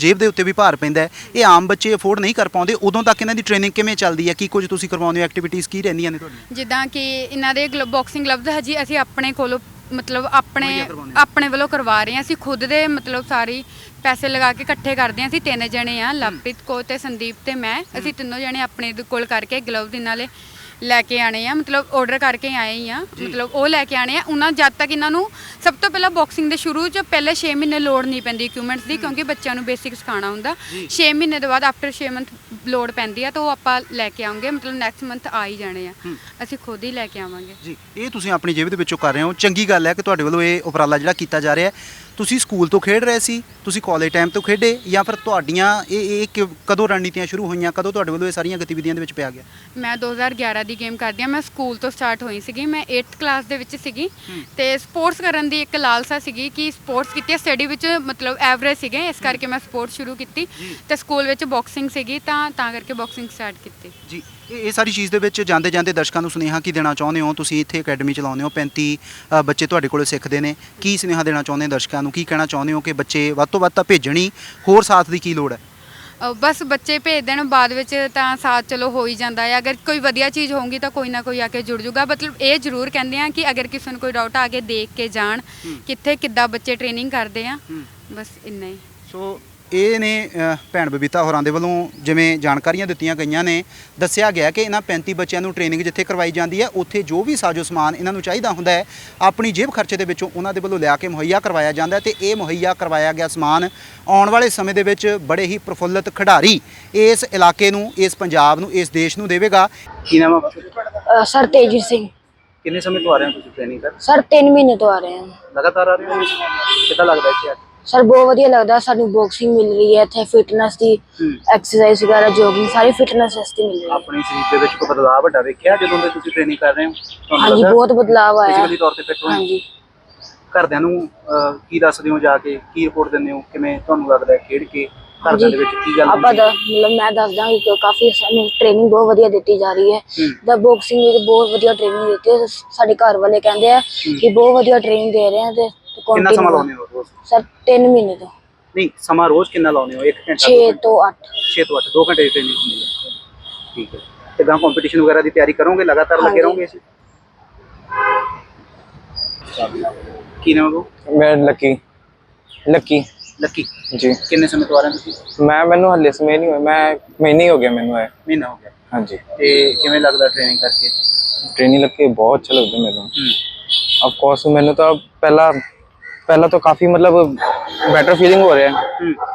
ਜੇਬ ਦੇ ਉੱਤੇ ਵੀ ਭਾਰ ਪੈਂਦਾ ਹੈ। ਇਹ ਆਮ ਬੱਚੇ ਅਫੋਰਡ ਨਹੀਂ ਕਰ ਪਾਉਂਦੇ। ਉਦੋਂ ਤੱਕ ਇਹਨਾਂ ਦੀ ਟ੍ਰੇਨਿੰਗ ਕਿਵੇਂ ਚੱਲਦੀ ਹੈ? ਕੀ ਕੁਝ ਤੁਸੀਂ ਕਰਵਾਉਂਦੇ ਹੋ? ਐਕਟੀਵਿਟੀਜ਼ ਕੀ ਰਹਿੰਦੀਆਂ ਨੇ ਤੁਹਾਡੀਆਂ? ਜਿੱਦਾਂ ਕਿ ਇਹਨਾਂ ਦੇ ਬਾਕਸਿੰਗ ਗਲਵਜ਼ ਹਜੀ ਅਸੀਂ ਆਪਣੇ ਕੋਲੋਂ ਮਤਲਬ ਆਪਣੇ। ਆਪਣੇ ਵੱਲੋਂ ਕਰਵਾ ਰਹੇ ਹਾਂ। ਅਸੀਂ ਖੁਦ ਦੇ ਮਤਲਬ ਸਾਰੀ ਪੈਸੇ ਲਗਾ ਕੇ ਇਕੱਠੇ ਕਰਦੇ ਹਾਂ। ਅਸੀਂ ਤਿੰਨ ਜਣੇ ਆ ਲਵਪ੍ਰੀਤ ਕੋ ਤੇ ਸੰਦੀਪ ਤੇ ਮੈਂ। ਅਸੀਂ ਤਿੰਨੋਂ ਜਣੇ ਆਪਣੇ ਦੇ ਕੋਲ ਕਰਕੇ ਗਲਵਜ਼ ਇਹਨਾਂ ਨਾਲੇ ਲੈ ਕੇ ਆਣੇ ਆ ਮਤਲਬ ਆਰਡਰ ਕਰਕੇ ਆਏ ਹੀ ਆ। ਮਤਲਬ ਉਹ ਲੈ ਕੇ ਆਣੇ ਆ। ਉਹਨਾਂ ਜਦ ਤੱਕ ਇਹਨਾਂ ਨੂੰ ਸਭ ਤੋਂ ਪਹਿਲਾਂ ਬਾਕਸਿੰਗ ਦੇ ਸ਼ੁਰੂ ਚ ਪਹਿਲੇ 6 ਮਹੀਨੇ ਲੋੜ ਨਹੀਂ ਪੈਂਦੀ ਇਕਵਿਪਮੈਂਟਸ ਦੀ ਕਿਉਂਕਿ ਬੱਚਿਆਂ ਨੂੰ ਬੇਸਿਕ ਸਿਖਾਉਣਾ ਹੁੰਦਾ। 6 ਮਹੀਨੇ ਦੇ ਬਾਅਦ ਆਫਟਰ 6 ਮੰਥ ਲੋੜ ਪੈਂਦੀ ਆ ਤਾਂ ਉਹ ਆਪਾਂ ਲੈ ਕੇ ਆਉਂਗੇ। ਮਤਲਬ ਨੈਕਸਟ ਮੰਥ ਆ ਹੀ ਜਾਣੇ ਆ। ਅਸੀਂ ਖੁਦ ਹੀ ਲੈ ਕੇ ਆਵਾਂਗੇ। ਜੀ। ਇਹ ਤੁਸੀਂ ਆਪਣੀ ਜੇਬ ਦੇ ਵਿੱਚੋਂ ਕਰ ਰਹੇ ਹੋ। ਚੰਗੀ ਗੱਲ ਹੈ ਕਿ ਤੁਹਾਡੇ ਵੱਲੋਂ ਇਹ ਉਪਰਾਲਾ ਜਿਹੜਾ ਕੀਤਾ ਜਾ ਰਿਹਾ ਹੈ। ਤੁਸੀਂ ਸਕੂਲ ਤੋਂ ਖੇਡ ਰਹੇ ਸੀ ਤੁਸੀਂ ਕਾਲਜ ਟਾਈਮ ਤੋਂ ਖੇਡੇ ਜਾਂ ਫਿਰ ਤੁਹਾਡੀਆਂ ਇਹ ਇਹ ਕਿ- ਕਦੋਂ ਰਣਨੀਤੀਆਂ ਸ਼ੁਰੂ ਹੋਈਆਂ ਕਦੋਂ ਤੁਹਾਡੇ ਵੱਲੋਂ ਇਹ ਸਾਰੀਆਂ ਗਤੀਵਿਧੀਆਂ ਦੇ ਵਿੱਚ ਪਿਆ ਗਿਆ? ਮੈਂ 2011 ਦੀ ਗੇਮ ਕਰਦੀ ਆ ਮੈਂ ਸਕੂਲ ਤੋਂ ਸਟਾਰਟ ਹੋਈ ਸੀਗੀ ਮੈਂ 8th ਕਲਾਸ ਦੇ ਵਿੱਚ ਸੀਗੀ ਤੇ ਸਪੋਰਟਸ ਕਰਨ ਦੀ ਇੱਕ ਲਾਲਸਾ ਸੀਗੀ ਕਿ ਸਪੋਰਟਸ ਕੀਤੀ ਸਟੱਡੀ ਵਿੱਚ ਮਤਲਬ ਐਵਰੇਜ ਸੀਗੇ ਇਸ ਕਰਕੇ ਮੈਂ ਸਪੋਰਟਸ ਸ਼ੁਰੂ ਕੀਤੀ ਤੇ ਸਕੂਲ ਵਿੱਚ ਬਾਕਸਿੰਗ ਸੀਗੀ ਤਾਂ ਤਾਂ ਕਰਕੇ ਬਾਕਸਿੰਗ ਸਟਾਰਟ ਕੀਤੀ। ਜੀ। ਇਹ ਇਹ ਸਾਰੀ ਚੀਜ਼ ਦੇ ਵਿੱਚ ਜਾਂਦੇ ਜਾਂਦੇ ਦਰਸ਼ਕਾਂ ਨੂੰ ਸੁਨੇਹਾ ਕੀ ਦੇਣਾ ਚਾਹੁੰਦੇ ਹੋ? ਤੁਸੀਂ ਇੱਥੇ ਅਕੈਡਮੀ ਚਲਾਉਂਦੇ ਹੋ 35 ਅ, ਬੱਚੇ ਤੁਹਾਡੇ ਕੋਲੋਂ ਸਿੱਖਦੇ ਨੇ। ਕੀ ਸੁਨੇਹਾ ਦੇਣਾ ਚਾਹੁੰਦੇ ਹੋ ਦਰਸ਼ਕਾਂ ਨੂੰ? ਕੀ ਕਹਿਣਾ ਚਾਹੁੰਦੇ ਹੋ ਕਿ ਬੱਚੇ ਵੱਧ ਤੋਂ ਵੱਧ ਤਾਂ ਭੇਜਣੀ? ਹੋਰ ਸਾਥ ਦੀ ਕੀ ਲੋੜ ਹੈ? ਬਸ ਬੱਚੇ ਭੇਜ ਦੇਣ ਬਾਅਦ ਵਿੱਚ ਤਾਂ ਸਾਥ ਚਲੋ ਹੋ ਹੀ ਜਾਂਦਾ ਹੈ। ਅਗਰ ਕੋਈ ਵਧੀਆ ਚੀਜ਼ ਹੋਊਗੀ ਤਾਂ ਕੋਈ ਨਾ ਕੋਈ ਆ ਕੇ ਜੁੜ ਜੂਗਾ। ਮਤਲਬ ਇਹ ਜ਼ਰੂਰ ਕਹਿੰਦੇ ਆ ਕਿ ਅਗਰ ਕਿਸੇ ਨੂੰ ਕੋਈ ਡਾਊਟ ਆ ਕੇ ਦੇਖ ਕੇ ਜਾਣ ਕਿੱਥੇ ਕਿੱਦਾਂ ਬੱਚੇ ਟ੍ਰੇਨਿੰਗ ਕਰਦੇ ਆ। ਬਸ ਇੰਨਾ ਹੀ। ਸੋ ਇਹ ਨੇ ਅ, ਭੈਣ ਬਬੀਤਾ ਹੋਰਾਂ ਦੇ ਵੱਲੋਂ ਜਿਵੇਂ ਜਾਣਕਾਰੀਆਂ ਦਿੱਤੀਆਂ ਗਈਆਂ ਨੇ ਦੱਸਿਆ ਗਿਆ ਕਿ ਇਹਨਾਂ 35 ਬੱਚਿਆਂ ਨੂੰ ਟ੍ਰੇਨਿੰਗ ਜਿੱਥੇ ਕਰਵਾਈ ਜਾਂਦੀ ਹੈ ਉੱਥੇ ਜੋ ਵੀ ਸਾਜੋ ਸਮਾਨ ਇਹਨਾਂ ਨੂੰ ਚਾਹੀਦਾ ਹੁੰਦਾ ਹੈ ਆਪਣੀ ਜੇਬ ਖਰਚੇ ਦੇ ਵਿੱਚੋਂ ਉਹਨਾਂ ਦੇ ਵੱਲੋਂ ਲਿਆ ਕੇ ਮੁਹੱਈਆ ਕਰਵਾਇਆ ਜਾਂਦਾ ਹੈ ਤੇ ਇਹ ਮੁਹੱਈਆ ਕਰਵਾਇਆ ਗਿਆ ਸਮਾਨ ਆਉਣ ਵਾਲੇ ਸਮੇਂ ਦੇ ਵਿੱਚ ਬੜੇ ਹੀ ਪ੍ਰਫੁੱਲਤ ਖਿਡਾਰੀ ਇਸ ਇਲਾਕੇ ਨੂੰ ਇਸ ਪੰਜਾਬ ਨੂੰ ਇਸ ਦੇਸ਼ ਨੂੰ ਦੇਵੇਗਾ। ਕੀ ਨਾਮ ਹੈ ਅ, ਸਰ ਤੇਜੀਤ ਸਿੰਘ। ਕਿੰਨੇ ਸਮੇਂ ਤੋਂ ਆ ਰਹੇ ਹੋ ਤੁਸੀਂ ਟ੍ਰੇਨਿੰਗ ਕਰ ਸਰ 3 ਮਹੀਨੇ ਤੋਂ ਆ ਰਹੇ ਹਾਂ। ਲਗਾਤਾਰ ਆ ਰਹੇ ਹੋ? ਕਿੱਦਾਂ ਲੱਗਦਾ ਇੱਥੇ ਸਰ ਬਹੁਤ ਵਧੀਆ ਲੱਗਦਾ ਸਾਨੂੰ ਬਾਕਸਿੰਗ ਮਿਲ ਰਹੀ ਹੈ ਇੱਥੇ ਫਿਟਨੈਸ ਦੀ ਐਕਸਰਸਾਈਜ਼ ਵਗੈਰਾ ਜੋਗਿੰਗ ਸਾਰੀ ਫਿਟਨੈਸ ਵਾਸਤੇ ਮਿਲ ਰਹੀ ਹੈ। ਆਪਣੇ ਸਰੀਰ ਦੇ ਵਿੱਚ ਕੋਈ ਬਦਲਾਅ ਵੱਡਾ ਵੇਖਿਆ ਜਦੋਂ ਦੇ ਤੁਸੀਂ ਟ੍ਰੇਨਿੰਗ ਕਰ ਰਹੇ ਹੋ? ਹਾਂਜੀ ਬਹੁਤ ਬਦਲਾਅ ਆਇਆ। ਫਿਜ਼ੀਕਲੀ ਤੌਰ ਤੇ ਫਿੱਟ ਹੋ ਹਾਂਜੀ। ਘਰਦਿਆਂ ਨੂੰ ਅਹ, ਕੀ ਦੱਸਦੇ ਹੋ ਜਾ ਕੇ? ਕੀ ਰਿਪੋਰਟ ਦਿੰਦੇ ਹੋ? ਕਿਵੇਂ ਤੁਹਾਨੂੰ ਲੱਗਦਾ ਹੈ? ਖੇਡ ਕੇ ਘਰਦਿਆਂ ਦੇ ਵਿੱਚ ਕੀ ਗੱਲ ਆਪਾਂ ਹੁੰਦੀ ਦਾ ਮਤਲਬ ਮੈਂ ਦੱਸਦਾ ਕਿ ਕਾਫੀ ਸਾਨੂੰ ਟ੍ਰੇਨਿੰਗ ਬਹੁਤ ਵਧੀਆ ਦਿੱਤੀ ਜਾ ਰਹੀ ਹੈ। ਹੂੰ। ਦਾ ਬਾਕਸਿੰਗ ਵਿੱਚ ਬਹੁਤ ਵਧੀਆ ਟ੍ਰੇਨਿੰਗ ਦਿੱਤੀ ਹੈ। ਸਾਡੇ ਘਰ ਵਾਲੇ ਕਹਿੰਦੇ ਆ ਕਿ ਬਹੁਤ ਵਧੀਆ ਟ੍ਰੇਨਿੰਗ ਦੇ ਰਹੇ ਆ ਤੇ ਕਿੰਨਾ ਸਮਾਂ ਲਾਉਂਦੇ ਹੋ ਰੋਜ਼? ਸਰ 3 ਮਹੀਨੇ ਤੋਂ। ਨਹੀਂ ਸਮਾਂ ਰੋਜ਼ ਕਿੰਨਾ ਲਾਉਂਦੇ ਹੋ? 1 ਘੰਟਾ 6 ਤੋਂ 8 6 ਤੋਂ 8 2 ਘੰਟੇ ਦੀ ਟ੍ਰੇਨਿੰਗ ਹੁੰਦੀ ਹੈ। ਠੀਕ ਹੈ। ਤੇ ਗਾਂ ਕੰਪੀਟੀਸ਼ਨ ਵਗੈਰਾ ਦੀ ਤਿਆਰੀ ਕਰੋਗੇ? ਲਗਾਤਾਰ ਲੱਗੇ। ਰਹੋਗੇ ਇਸ? ਕੀ ਨਾਮ ਹੈ ਮੈਂ ਲੱਕੀ। ਲੱਕੀ। ਲੱਕੀ। ਜੀ। ਕਿੰਨੇ ਸਮੇਂ ਤੋਂ ਆ ਰਹੇ ਤੁਸੀਂ? ਮੈਂ ਮੈਨੂੰ ਹੱਲੇ ਸਮੇਂ ਨਹੀਂ ਹੋਇਆ। ਮੈਂ ਮਹੀਨੇ ਹੀ ਗਿਆ ਮੈਨੂੰ ਆਏ ਮਹੀਨਾ ਹੋ ਗਿਆ। ਹਾਂਜੀ। ਤੇ ਕਿਵੇਂ ਲੱਗਦਾ ਟ੍ਰੇਨਿੰਗ ਕਰਕੇ? ਟ੍ਰੇਨਿੰਗ ਲੱਗੇ ਬਹੁਤ ਅੱਛਾ ਲੱਗਦਾ ਮੈਨੂੰ। ਹੂੰ। ਆਫ ਕੋਰਸ ਮੈਨੂੰ ਤਾਂ ਪਹਿਲਾ ਪਹਿਲਾਂ ਤਾਂ ਕਾਫੀ ਮਤਲਬ ਬੈਟਰ ਫੀਲਿੰਗ ਹੋ ਰਿਹਾ ਹੈ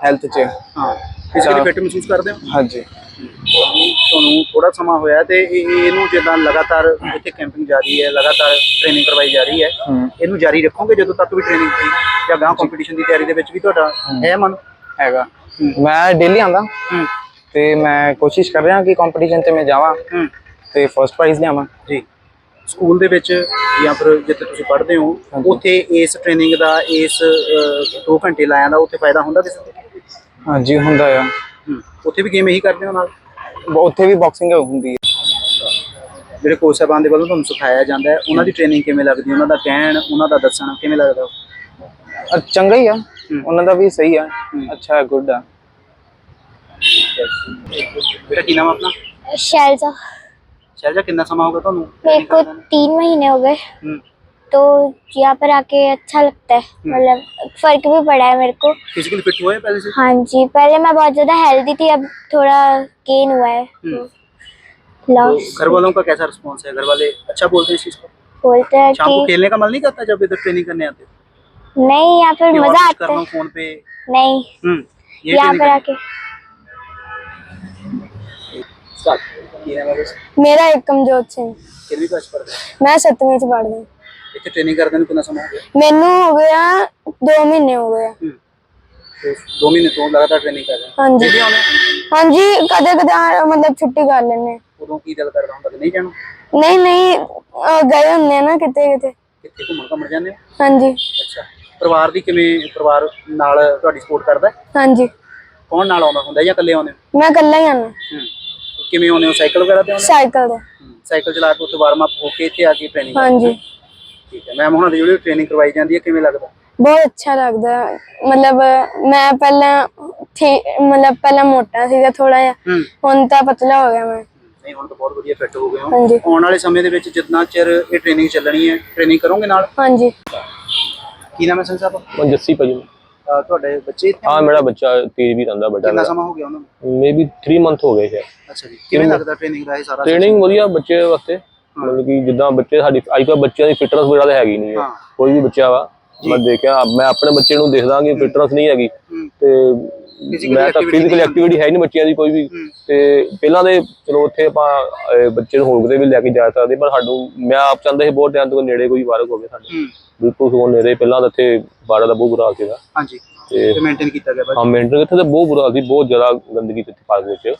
ਹੈਲਥ 'ਚ। ਹਾਂ। ਫਿਜ਼ੀਕਲੀ ਫਿੱਟ ਮਹਿਸੂਸ ਕਰਦੇ ਹੋ? ਹਾਂਜੀ। ਤੁਹਾਨੂੰ ਥੋੜਾ ਸਮਾਂ ਹੋਇਆ ਤੇ ਇਹ- ਇਹ- ਇਹਨੂੰ ਜਿੱਦਾਂ ਲਗਾਤਾਰ ਇੱਥੇ ਕੈਂਪਿੰਗ ਜਾਰੀ ਹੈ ਲਗਾਤਾਰ ਟ੍ਰੇਨਿੰਗ ਕਰਵਾਈ ਜਾ ਰਹੀ ਹੈ। ਇਹਨੂੰ ਜਾਰੀ ਰੱਖੋਗੇ ਜਦੋਂ ਤੱਕ ਵੀ ਟ੍ਰੇਨਿੰਗ ਦੀ ਜਾਂ ਗਾਂ ਕੰਪੀਟੀਸ਼ਨ ਦੀ ਤਿਆਰੀ ਦੇ ਵਿੱਚ ਵੀ ਤੁਹਾਡਾ ਹੈ। ਮਨ? ਹੈਗਾ। ਮੈਂ ਡੇਲੀ ਆਂਦਾ ਤੇ ਮੈਂ ਕੋਸ਼ਿਸ਼ ਕਰ ਰਿਹਾ ਕਿ ਕੰਪੀਟੀਸ਼ਨ ਤੇ ਮੈਂ ਜਾਵਾਂ। ਤੇ ਫਰਸਟ ਪ੍ਰਾਈਜ਼ ਲਿਆਵਾਂ। ਜੀ। ਸਕੂਲ ਦੇ ਵਿੱਚ ਜਾਂ ਫਿਰ ਜਿੱਥੇ ਤੁਸੀਂ ਪੜ੍ਹਦੇ ਹੋ। ਉੱਥੇ ਇਸ ਟ੍ਰੇਨਿੰਗ ਦਾ ਇਸ 2 ਘੰਟੇ ਲਾਇਆ ਦਾ ਉੱਥੇ ਫਾਇਦਾ ਹੁੰਦਾ ਕਿਸੇ ਨੂੰ? ਹਾਂਜੀ ਹੁੰਦਾ ਆ। ਹੂੰ ਉੱਥੇ ਵੀ ਗੇਮ ਇਹੀ ਕਰਦੇ ਹੋ ਨਾਲ? ਬ- ਉੱਥੇ ਵੀ ਬਾਕਸਿੰਗ ਹੁੰਦੀ ਹੈ ਜਿਹੜੇ ਕੋਚ ਸਾਹਿਬਾਨ ਦੇ ਵੱਲੋਂ ਤੁਹਾਨੂੰ ਸਿਖਾਇਆ ਜਾਂਦਾ ਹੈ ਉਹਨਾਂ ਦੀ ਟ੍ਰੇਨਿੰਗ ਕਿਵੇਂ ਲੱਗਦੀ ਉਹਨਾਂ ਦਾ ਕਹਿਣ ਉਹਨਾਂ ਦਾ ਦੱਸਣਾ ਕਿਵੇਂ ਲੱਗਦਾ ਅ, ਚੰਗਾ ਹੀ ਆ। ਉਹਨਾਂ ਦਾ ਵੀ ਸਹੀ ਆ। ਅੱਛਾ ਗੁੱਡ ਆ। ਬੇਟਾ ਕੀ ਨਾਮ ਆ ਆਪਣਾ? शैलजा ਸ਼ੈਲਜਾ ਕਿੰਨਾ ਸਮਾਂ ਹੋ ਗਿਆ ਤੁਹਾਨੂੰ मेरे training को ਕਰਦੇ ਨੂੰ? तीन महीने हो गए ਹੂੰ तो यहाँ पर आके अच्छा लगता है मतलब फर्क भी पड़ा है मेरे को ਫਿਜ਼ੀਕਲੀ ਫਿਟ ਹੋਏ ਪਹਿਲੇ ਸੇ हाँ जी पहले मैं बहुत ज्यादा हेल्दी थी अब थोड़ा गेन हुआ है हम्म। तो तो लॉस घर वालों का कैसा रिस्पॉन्स है घर वाले अच्छा बोलते हैं इस चीज को बोलते हैं शाम को कि खेलने का मन नहीं करता जब इधर ट्रेनिंग करने आते हो नहीं यहाँ पर कि और मजा कुछ आता करना है फोन पे नहीं हम्म ये यहाँ पर ट्रेनिंग आके ਮੇਰਾ ਏਕਮਜੋਤ ਸਿੰਘ। ਕਿੰਨੀ ਮੈਂ 7ਵੀਂ ਚ ਪੜ੍ਹਦਾ ਇੱਥੇ ਟ੍ਰੇਨਿੰਗ ਕਰਦੇ ਨੂੰ ਕਿੰਨਾ ਸਮਾਂ ਮੈਨੂੰ ਹੋ ਗਿਆ 2 ਮਹੀਨੇ ਹੋ ਗਏ ਤੇ ਦੋ ਮਹੀਨੇ ਤੋਂ ਲਗਾਤਾਰ ਟ੍ਰੇਨਿੰਗ ਕਰ ਰਹੇ ਹੋ? ਹਾਂਜੀ। ਦਿੱਲੀ ਆਉਣਾ ਹੈ? ਹਾਂਜੀ ਕਦੇ ਕਦੇ ਮਤਲਬ ਛੁੱਟੀ ਕਰ ਲੈਂਦੇ ਉਦੋਂ ਕੀ ਦਿਲ ਕਰਦਾ ਹੁੰਦਾ? ਕਿ ਨਹੀਂ ਜਾਣਾ? ਨਹੀਂ ਨਹੀਂ ਗਏ ਹੁੰਦੇ ਨਾ ਕਿਤੇ ਕਿਤੇ ਕਿੱਥੇ ਘੁੰਮਣ ਘੁੰਮਣ ਜਾਂਦੇ ਹੋ? ਹਾਂਜੀ। ਅੱਛਾ। ਪਰਿਵਾਰ ਦੀ ਕਿਵੇਂ ਪਰਿਵਾਰ ਨਾਲ ਤੁਹਾਡੀ ਸਪੋਰਟ ਕਰਦਾ ਹੈ? ਹਾਂਜੀ। ਕੌਣ ਨਾਲ ਆਉਂਦਾ ਹੁੰਦਾ ਜਾਂ ਇਕੱਲੇ ਆਉਂਦੇ ਮੈਂ ਇਕੱਲਾ ਹੀ ਆਣਾ ਹੂੰ। ਕਿਵੇਂ ਆਉਂਦੇ ਹੋ? ਸਾਈਕਲ ਵਗੈਰਾ ਤੇ ਆਉਂਦੇ ਸਾਈਕਲ ਤੇ ਹੋ ਸਾਈਕਲ ਚਲਾ ਕੇ ਉੱਥੇ ਵਾਰਮ ਅਪ ਹੋ ਕੇ ਇੱਥੇ ਆ ਕੇ ਟ੍ਰੇਨਿੰਗ ਹਾਂਜੀ। ਠੀਕ ਹੈ ਮੈਮ ਹੁਣਾਂ ਦੀ ਜਿਹੜੀ ਟ੍ਰੇਨਿੰਗ ਕਰਵਾਈ ਜਾਂਦੀ ਹੈ ਕਿਵੇਂ ਲੱਗਦਾ? ਬਹੁਤ ਅੱਛਾ ਲੱਗਦਾ। ਮਤਲਬ ਮੈਂ ਪਹਿਲਾਂ ਥੀ ਮਤਲਬ ਪਹਿਲਾਂ ਮੋਟਾ ਸੀਗਾ ਥੋੜਾ ਜਿਹਾ। ਹੂੰ। ਹੁਣ ਤਾਂ ਪਤਲਾ ਹੋ ਗਿਆ ਮੈਂ। ਨਹੀਂ ਹੁਣ ਤਾਂ ਬਹੁਤ ਵਧੀਆ ਫਿੱਟ ਹੋ ਗਏ ਹੋ। ਹਾਂਜੀ। ਆਉਣ ਵਾਲੇ ਸਮੇਂ ਦੇ ਵਿੱਚ ਜਿੰਨਾ ਚਿਰ ਇਹ ਟ੍ਰੇਨਿੰਗ ਚੱਲਣੀ ਹੈ ਟ੍ਰੇਨਿੰਗ ਕਰੋਗੇ ਨਾਲ? ਹਾਂਜੀ। ਕੀ ਨਾਮ ਹੈ ਸਾਹਿਬ? ਮੈਂ ਜੱਸੀ ਭਾਜੀ। ਤੁਹਾਡੇ ਬੱਚੇ ਇੱਥੇ ਹਾਂ ਮੇਰਾ ਬੱਚਾ ਤੇਜ ਵੀ ਰਹਿੰਦਾ ਬੇਟਾ ਕਿੰਨਾ ਸਮਾਂ ਹੋ ਗਿਆ ਉਹਨਾਂ ਨੂੰ? ਮੇਬੀ 3 ਮੰਥ ਹੋ ਗਏ ਹੈ ਅੱਛਾ ਜੀ ਕਿਵੇਂ ਲੱਗਦਾ ਟ੍ਰੇਨਿੰਗ ਦਾ ਇਹ ਸਾਰਾ ਟ੍ਰੇਨਿੰਗ ਵਧੀਆ ਬੱਚੇ ਵਾਸਤੇ। ਮਤਲਬ ਕਿ ਜਿੱਦਾਂ ਬੱਚੇ ਸਾਡੀ ਅੱਜ ਕੱਲ੍ਹ ਬੱਚਿਆਂ ਦੀ ਫਿਟਨੈਸ ਵਗੈਰਾ ਤਾਂ ਹੈਗੀ ਨਹੀਂ ਹੈ। ਹਾਂ। ਕੋਈ ਵੀ ਬੱਚਾ ਵਾ। ਮੈਂ ਦੇਖਿਆ ਮੈਂ ਆਪਣੇ ਬੱਚੇ ਨੂੰ ਦੇਖਦਾ ਕਿ ਫਿਟਨੈਸ ਨਹੀਂ ਹੈਗੀ। ਹੂੰ। ਤੇ ਮੈਂ ਤਾਂ ਫਿਜ਼ੀਕਲ ਐਕਟੀਵਿਟੀ ਹੈ ਨਹੀਂ ਬੱਚਿਆਂ ਦੀ ਕੋਈ ਵੀ। ਤੇ ਪਹਿਲਾਂ ਦੇ ਚਲੋ ਉੱਥੇ ਆਪਾਂ ਬੱਚੇ ਨੂੰ ਕਿਤੇ ਵੀ ਲੈ ਕੇ ਜਾ ਸਕਦੇ ਪਰ ਸਾਨੂੰ ਮੈਂ ਆਪ ਚਾਹੁੰਦਾ ਸੀ ਬਹੁਤ ਟਾਈਮ ਤੋਂ ਨੇੜੇ ਕੋਈ ਪਾਰਕ ਹੋਵੇ ਸਾਡੇ। ਬਿਲਕੁਲ ਸਗੋਂ ਨੇੜੇ ਪਹਿਲਾਂ ਤਾਂ ਇੱਥੇ ਬਾੜਾ ਦਾ ਬਹੁਤ ਬੁਰਾ ਹਾਲ ਸੀਗਾ। ਹਾਂਜੀ। ਤੇ ਮੇਨਟੇਨ ਕੀਤਾ ਗਿਆ ਹਾਂ ਮੇਨਟੇਨ ਇੱਥੇ ਤਾਂ ਬਹੁਤ ਬੁਰਾ ਸੀ ਬਹੁਤ ਜ਼ਿਆਦਾ ਗੰਦਗੀ ਸੀ ਪਾਰਕ ਵਿੱਚ।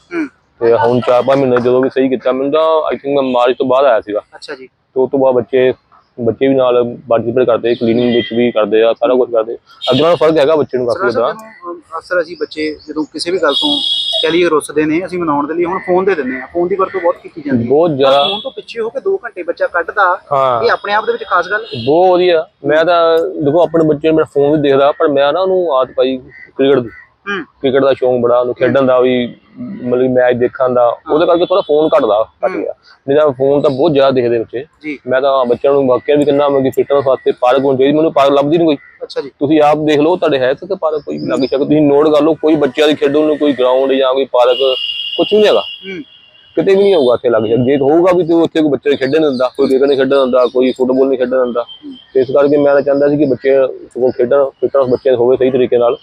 ਤੇ ਹੁਣ ਚਾਰ ਪੰਜ ਮਹੀਨੇ ਜਦੋਂ ਵੀ ਸਹੀ ਕੀਤਾ ਮੈਨੂੰ ਤਾਂ ਆਈ ਥਿੰਕ ਮੈਂ ਮਾਰਚ ਤੋਂ ਬਾਅਦ ਆਇਆ ਸੀਗਾ। ਅੱਛਾ ਜੀ। ਤੇ ਤੋਂ ਬਾਅਦ ਬੱਚੇ ਬੱਚੇ ਵੀ ਨਾਲ ਪਾਰਟਿਸਿਪੇਟ ਕਰਦੇ ਕਲੀਨਿੰਗ ਵਿੱਚ ਵੀ ਕਰਦੇ ਆ ਸਾਰਾ ਕੁਝ ਕਰਦੇ। ਅੱਗੇ ਨਾਲੋਂ ਫ਼ਰਕ ਹੈਗਾ ਬੱਚੇ ਨੂੰ ਕਾਫੀ ਜ਼ਿਆਦਾ। ਅਕਸਰ ਅਸੀਂ ਬੱਚੇ ਜਦੋਂ ਕਿਸੇ ਵੀ ਗੱਲ ਤੋਂ ਕਹਿ ਲਈਏ ਰੁੱਸਦੇ ਨੇ ਅਸੀਂ ਮਨਾਉਣ ਦੇ ਲਈ ਹੁਣ ਫੋਨ ਦੇ ਦਿੰਦੇ ਆ ਫੋਨ ਦੀ ਵਰਤੋਂ ਬਹੁਤ ਕੀਤੀ ਜਾਂਦੀ ਹੈ। ਬਹੁਤ ਜ਼ਿਆਦਾ। ਫੋਨ ਤੋਂ ਪਿੱਛੇ ਹੋ ਕੇ 2 ਘੰਟੇ ਬੱਚਾ ਕੱਢਦਾ ਇਹ ਆਪਣੇ ਆਪ ਦੇ ਵਿੱਚ ਖਾਸ ਗੱਲ। ਬਹੁਤ ਵਧੀਆ। ਮੈਂ ਤਾਂ ਦੇਖੋ ਆਪਣੇ ਬੱਚੇ ਨੂੰ ਮੇਰਾ ਫੋਨ ਵੀ ਦੇਖਦਾ ਪਰ ਮੈਂ ਨਾ ਉਹਨੂੰ ਆਦਤ ਪਾਈ ਕ੍ਰਿਕਟ ਦੀ। ਕ੍ਰਿਕਟ ਦਾ ਸ਼ੌਂਕ ਬੜਾ ਉਹਨੂੰ ਖੇਡਣ ਦਾ ਵੀ ਮਤਲਬ ਮੈਚ ਦੇਖਣ ਦਾ ਉਹਦੇ ਕਰਕੇ ਥੋੜਾ ਫੋਨ ਘਟਦਾ ਘਟ ਗਿਆ। ਨਹੀਂ ਤਾਂ ਫੋਨ ਤਾਂ ਬਹੁਤ ਜ਼ਿਆਦਾ ਦੇਖਦੇ ਬੱਚੇ। ਮੈਂ ਤਾਂ ਬੱਚਿਆਂ ਨੂੰ ਵਾਕਿਆ ਵੀ ਕਹਿੰਦਾ ਮੈਂ ਕਿ ਫਿਟਨੈਸ ਵਾਸਤੇ ਪਾਰਕ ਹੋਣੀ ਚਾਹੀਦੀ ਮੈਨੂੰ ਪਾਰਕ ਲੱਭਦੀ ਨਹੀਂ ਕੋਈ। ਅੱਛਾ ਜੀ। ਤੁਸੀਂ ਆਪ ਦੇਖ ਲਓ ਤੁਹਾਡੇ ਹੈ ਤੇ ਪਾਰਕ ਕੋਈ ਲੱਗ ਸਕਦਾ ਤੁਸੀਂ ਨੋਟ ਕਰ ਲਓ ਕੋਈ ਬੱਚਿਆਂ ਦੀ ਖੇਡਣ ਨੂੰ ਕੋਈ ਗਰਾਊਂਡ ਜਾਂ ਕੋਈ ਪਾਰਕ ਕੁਝ ਨਹੀਂ ਹੈਗਾ। ਕਿਤੇ ਵੀ ਨਹੀਂ ਹੋਊਗਾ ਇੱਥੇ ਲੱਗ ਜਾ। ਜੇ ਹੋਊਗਾ ਵੀ ਤੇ ਉੱਥੇ ਕੋਈ ਬੱਚੇ ਖੇਡਣ ਦਿੰਦਾ ਕੋਈ ਕ੍ਰਿਕਟ ਨਹੀਂ ਖੇਡਣ ਦਿੰਦਾ ਕੋਈ ਫੁੱਟਬਾਲ ਨਹੀਂ ਖੇਡਣ ਦਿੰਦਾ। ਇਸ ਕਰਕੇ ਮੈਂ ਤਾਂ ਚਾਹੁੰਦਾ ਸੀ ਕਿ ਬੱਚੇ ਸਗੋਂ ਖੇਡਣ ਫਿਟਨੈਸ ਬੱਚੇ ਹੋਵੇ ਸਹੀ ਤਰੀਕੇ ਨਾਲ।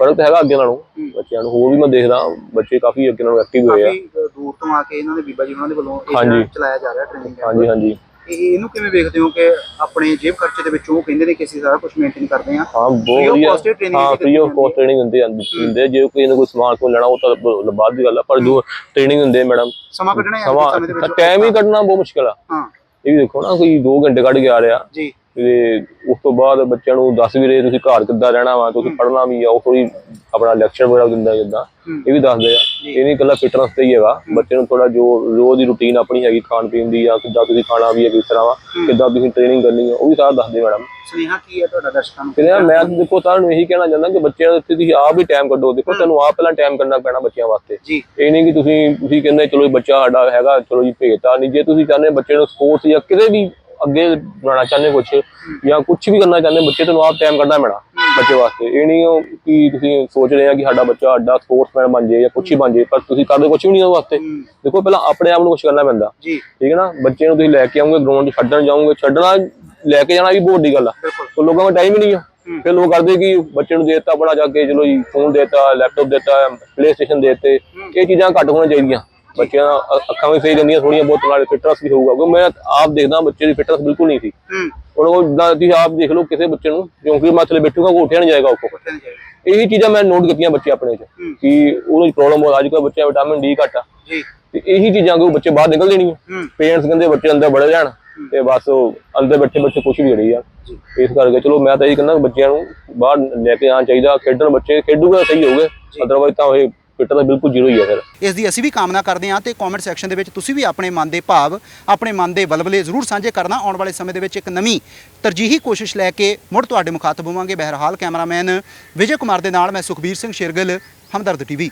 ਫ਼ਰਕ ਤਾਂ ਹੈਗਾ ਅੱਗੇ ਨਾਲੋਂ ਬੱਚਿਆਂ ਨੂੰ। ਹੋਰ ਵੀ ਮੈਂ ਦੇਖਦਾ ਬੱਚੇ ਕਾਫੀ ਅੱਗੇ ਨਾਲੋਂ ਐਕਟਿਵ ਹੋਏ ਆ। ਕਾਫੀ ਦੂਰ ਤੋਂ ਆ ਕੇ ਇਹਨਾਂ ਦੇ ਬੀਬਾ ਜੀ ਉਹਨਾਂ ਦੇ ਵੱਲੋਂ ਇਹ ਚਲਾਇਆ ਜਾ ਰਿਹਾ ਟ੍ਰੇਨਿੰਗ ਹਾਂਜੀ ਹਾਂਜੀ। ਇਹ ਇਹਨੂੰ ਕਿਵੇਂ ਵੇਖਦੇ ਹੋ ਕਿ ਆਪਣੇ ਜੇਬ ਖਰਚੇ ਦੇ ਵਿੱਚੋਂ ਉਹ ਕਹਿੰਦੇ ਨੇ ਕਿ ਅਸੀਂ ਸਾਰਾ ਕੁਝ ਮੇਨਟੇਨ ਕਰਦੇ ਹਾਂ? ਹਾਂ Free ਬਹੁਤ of ਵਧੀਆ। cost ਇਹ training ਹਾਂ ਦਿੱਤੀ ਫ੍ਰੀ ਆਫ ਜਾਂਦੀ ਕੋਸਟ ਟ੍ਰੇਨਿੰਗ ਦਿੰਦੇ ਆ ਦਿੰਦੇ ਜੇ ਕੋਈ ਇਹਨੂੰ ਕੋਈ ਸਮਾਨ ਕੋਈ ਲੈਣਾ ਉਹ ਤਾਂ ਬ- ਬਾਅਦ ਦੀ ਗੱਲ ਆ ਪਰ ਜੋ ਟ੍ਰੇਨਿੰਗ ਦਿੰਦੇ ਮੈਡਮ ਸਮਾਂ ਕੱਢਣਾ ਹੈ ਅੱਜ ਦੇ ਸਮੇਂ ਦੇ ਸਮਾਂ ਵਿੱਚ ਟਾਈਮ ਹੀ ਕੱਢਣਾ ਬਹੁਤ ਮੁਸ਼ਕਲ ਆ। ਹਾਂ। ਇਹ ਵੀ ਦੇਖੋ ਨਾ ਕੋਈ 2 ਘੰਟੇ ਕੱਢ ਕੇ ਆ ਰਿਹਾ। ਜੀ। ਤੇ ਉਸ ਤੋਂ ਬਾਅਦ ਬੱਚਿਆਂ ਨੂੰ ਦੱਸ ਵੀ ਰਹੇ ਤੁਸੀਂ ਘਰ ਕਿੱਦਾਂ ਰਹਿਣਾ ਵਾ? ਤੁਸੀਂ ਪੜ੍ਹਨਾ ਵੀ ਆ। ਉਹ ਥੋੜੀ ਆਪਣਾ ਲੈਕਚਰ ਵਗੈਰਾ ਦਿੰਦਾ ਜਿੱਦਾਂ। ਇਹ ਵੀ ਦੱਸਦੇ ਆ। ਇਹ ਨਹੀਂ ਇਕੱਲਾ ਫਿਟਨੈਸ ਤੇ ਹੀ ਹੈਗਾ। ਬੱਚੇ ਨੂੰ ਥੋੜਾ ਜੋ ਰੋਜ਼ ਦੀ ਰੁਟੀਨ ਆਪਣੀ ਹੈਗੀ ਖਾਣ ਪੀਣ ਦੀ ਜਾਂ ਕਿੱਦਾਂ ਤੁਸੀਂ ਖਾਣਾ ਵੀ ਹੈ ਕਿਸ ਤਰ੍ਹਾਂ ਵਾ ਕਿੱਦਾਂ ਤੁਸੀਂ ਟ੍ਰੇਨਿੰਗ ਕਰਨੀ ਹੈ ਉਹ ਵੀ ਸਾਰਾ ਦੱਸਦੇ ਮੈਡਮ। ਸੁਨੇਹਾ ਕੀ ਹੈ ਤੁਹਾਡਾ ਦਰਸ਼ਕਾਂ ਨੂੰ? ਤੇ ਮੈਂ ਦੇਖੋ ਸਾਰਿਆਂ ਨੂੰ ਇਹੀ ਕਹਿਣਾ ਚਾਹੁੰਦਾ ਕਿ ਬੱਚਿਆਂ ਦੇ ਉੱਤੇ ਤੁਸੀਂ ਆਪ ਵੀ ਟਾਈਮ ਕੱਢੋ। ਦੇਖੋ ਤੁਹਾਨੂੰ ਆਪ ਪਹਿਲਾਂ ਟਾਈਮ ਕੱਢਣਾ ਪੈਣਾ ਬੱਚਿਆਂ ਵਾਸਤੇ। ਇਹ ਨਹੀਂ ਕਿ ਤੁਸੀਂ ਤੁਸੀਂ ਕਹਿੰਦੇ ਚਲੋ ਬੱਚਾ ਸਾਡਾ ਹੈਗਾ ਚਲੋ ਜੀ ਭੇਜਤਾ ਨਹੀਂ। ਜੇ ਤੁਸੀਂ ਚਾਹੁੰਦੇ ਬੱਚੇ ਨੂੰ ਸਪੋਰਟਸ ਜਾਂ ਕਿਤੇ ਵੀ ਅੱਗੇ ਬਣਾਉਣਾ ਚਾਹੁੰਦੇ ਕੁਝ ਜਾਂ ਕੁਝ ਵੀ ਕਰਨਾ ਚਾਹੁੰਦੇ ਬੱਚੇ ਤੁਹਾਨੂੰ ਆਪ ਟਾਈਮ ਕੱਢਣਾ ਪੈਣਾ ਬੱਚੇ ਵਾਸਤੇ। ਇਹ ਨਹੀਂ ਉਹ ਕਿ ਤੁਸੀਂ ਸੋਚ ਰਹੇ ਆ ਕਿ ਸਾਡਾ ਬੱਚਾ ਸਾਡਾ ਸਪੋਰਟਸਮੈਨ ਬਣ ਜਾਏ ਜਾਂ ਕੁਝ ਹੀ ਬਣ ਜਾਏ ਪਰ ਤੁਸੀਂ ਕਰਦੇ ਕੁਝ ਵੀ ਨਹੀਂ ਉਹਦੇ ਵਾਸਤੇ। ਦੇਖੋ ਪਹਿਲਾਂ ਆਪਣੇ ਆਪ ਨੂੰ ਕੁਝ ਕਰਨਾ ਪੈਂਦਾ। ਠੀਕ ਹੈ ਨਾ? ਬੱਚੇ ਨੂੰ ਤੁਸੀਂ ਲੈ ਕੇ ਆਉਂਗੇ ਗਰਾਊਂਡ 'ਚ ਛੱਡਣ ਜਾਓਗੇ ਛੱਡਣਾ ਲੈ ਕੇ ਜਾਣਾ ਵੀ ਬਹੁਤ ਵੱਡੀ ਗੱਲ ਆ। ਉਹ ਲੋਕਾਂ ਕੋਲ ਟਾਈਮ ਹੀ ਨਹੀਂ ਆ। ਫਿਰ ਲੋਕ ਕਰਦੇ ਕਿ ਬੱਚੇ ਨੂੰ ਦੇਤਾ ਬਣਾ ਜਾ ਕੇ ਚਲੋ ਜੀ ਫੋਨ ਦੇਤਾ ਲੈਪਟਾਪ ਦੇਤਾ ਪਲੇ ਸਟੇਸ਼ਨ ਦੇਤੇ ਇਹ ਚੀਜ਼ਾਂ ਘੱਟ ਹੋਣੀਆਂ ਚਾਹੀਦੀਆਂ। ਬੱਚਿਆਂ ਅ- ਅੱਖਾਂ ਵੀ ਸਹੀ ਰਹਿੰਦੀਆਂ ਥੋੜੀਆਂ ਬਹੁਤ ਨਾਲ ਫਿਟਨੈਸ ਵੀ ਹੋਊਗਾ ਕਿਉਂਕਿ ਮੈਂ ਆਪ ਦੇਖਦਾ ਬੱਚੇ ਦੀ ਫਿਟਨੈਸ ਬਿਲਕੁਲ ਨਹੀਂ ਸੀ। ਹੂੰ। ਹੁਣ ਉਹ ਜਿੱਦਾਂ ਤੁਸੀਂ ਆਪ ਦੇਖ ਲਓ ਕਿਸੇ ਬੱਚੇ ਨੂੰ ਕਿਉਂਕਿ ਮੈਂ ਥੱਲੇ ਬੈਠੂਗਾ ਉਹ ਉੱਠਿਆ ਨਹੀਂ ਜਾਏਗਾ ਉਹ ਉੱਠਿਆ ਨਹੀਂ ਜਾਏਗਾ। ਇਹੀ ਚੀਜ਼ਾਂ ਮੈਂ ਨੋਟ ਕੀਤੀਆਂ ਬੱਚੇ ਆਪਣੇ ਚ ਕਿ ਉਹਨਾਂ ਦੀ ਪ੍ਰੋਬਲਮ ਹੋ ਅੱਜ ਕੱਲ੍ਹ ਬੱਚਿਆਂ ਵਿਟਾਮਿਨ ਡੀ ਘੱਟ ਆ। ਜੀ। ਤੇ ਇਹੀ ਚੀਜ਼ਾਂ ਕੋ ਬੱਚੇ ਬਾਹਰ ਨਿਕਲ ਦੇਣੀ ਹੂੰ। ਪੇਰੈਂਟਸ ਕਹਿੰਦੇ ਬੱਚੇ ਅੰਦਰ ਬੜੇ ਜਾਣ ਤੇ ਬਸ ਅੰਦਰ ਬੈਠੇ ਬੱਚੇ ਕੁਛ ਵੀ ਰਹੀ ਆ। ਇਸ ਕਰਕੇ ਚਲੋ ਮੈਂ ਤਾਂ ਇਹ ਕਹਿੰਦਾ ਬੱਚਿਆਂ ਨੂੰ ਬਾਹਰ ਲੈ ਕੇ ਆਉਣਾ ਚਾਹੀਦਾ ਖੇਡਣ ਬੱਚੇ ਖੇਡੂਗਾ ਸਹੀ ਹੋਊਗੇ ਅਦਰਵਾਈਜ਼ ਤਾਂ ਇਹ ਫਿੱਟ ਤਾਂ ਬਿਲਕੁਲ ਜ਼ੀਰੋ ਹੀ ਆ ਫਿਰ। ਇਸ ਦੀ ਅਸੀਂ ਵੀ ਕਾਮਨਾ ਕਰਦੇ ਹਾਂ ਤੇ ਕਮੈਂਟ ਸੈਕਸ਼ਨ ਦੇ ਵਿੱਚ ਤੁਸੀਂ ਵੀ ਆਪਣੇ ਮਨ ਦੇ ਭਾਵ, ਆਪਣੇ ਮਨ ਦੇ ਬਲਬਲੇ ਜ਼ਰੂਰ ਸਾਂਝੇ ਕਰਨਾ। ਆਉਣ ਵਾਲੇ ਸਮੇਂ ਦੇ ਵਿੱਚ ਇੱਕ ਨਵੀਂ ਤਰਜੀਹੀ ਕੋਸ਼ਿਸ਼ ਲੈ ਕੇ ਮੁੜ ਤੁਹਾਡੇ ਮੁਖਾਤਬ ਹੋਵਾਂਗੇ। ਬਹਿਰਹਾਲ ਕੈਮਰਾਮੈਨ ਵਿਜੇ ਕੁਮਾਰ ਦੇ ਨਾਲ ਮੈਂ ਸੁਖਬੀਰ ਸਿੰਘ ਸ਼ੇਰਗਿੱਲ, ਹਮਦਰਦ ਟੀਵੀ।